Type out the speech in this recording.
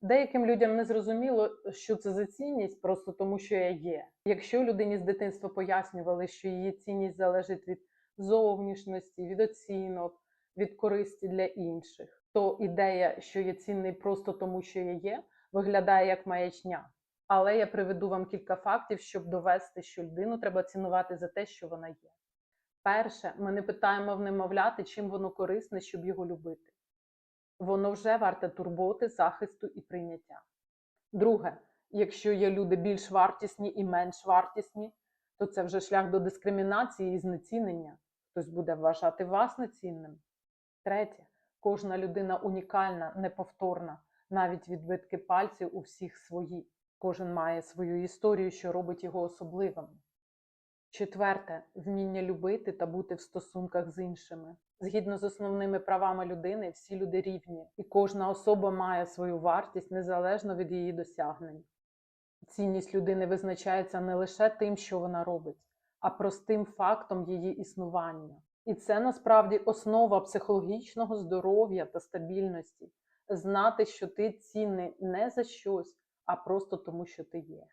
Деяким людям не зрозуміло, що це за цінність, просто тому що я є. Якщо людині з дитинства пояснювали, що її цінність залежить від зовнішності, від оцінок, від користі для інших, то ідея, що я цінний просто тому, що я є, виглядає як маячня. Але я приведу вам кілька фактів, щоб довести, що людину треба цінувати за те, що вона є. Перше, ми не питаємо в немовляти, чим воно корисне, щоб його любити. Воно вже варте турботи, захисту і прийняття. Друге, якщо є люди більш вартісні і менш вартісні, то це вже шлях до дискримінації і знецінення. Хтось буде вважати вас нецінним. Третє, кожна людина унікальна, неповторна, навіть відбитки пальців у всіх свої. Кожен має свою історію, що робить його особливим. Четверте вміння любити та бути в стосунках з іншими. Згідно з основними правами людини, всі люди рівні, і кожна особа має свою вартість незалежно від її досягнень. Цінність людини визначається не лише тим, що вона робить, а простим фактом її існування. І це насправді основа психологічного здоров'я та стабільності знати, що ти цінний не за щось, а просто тому, що ти є.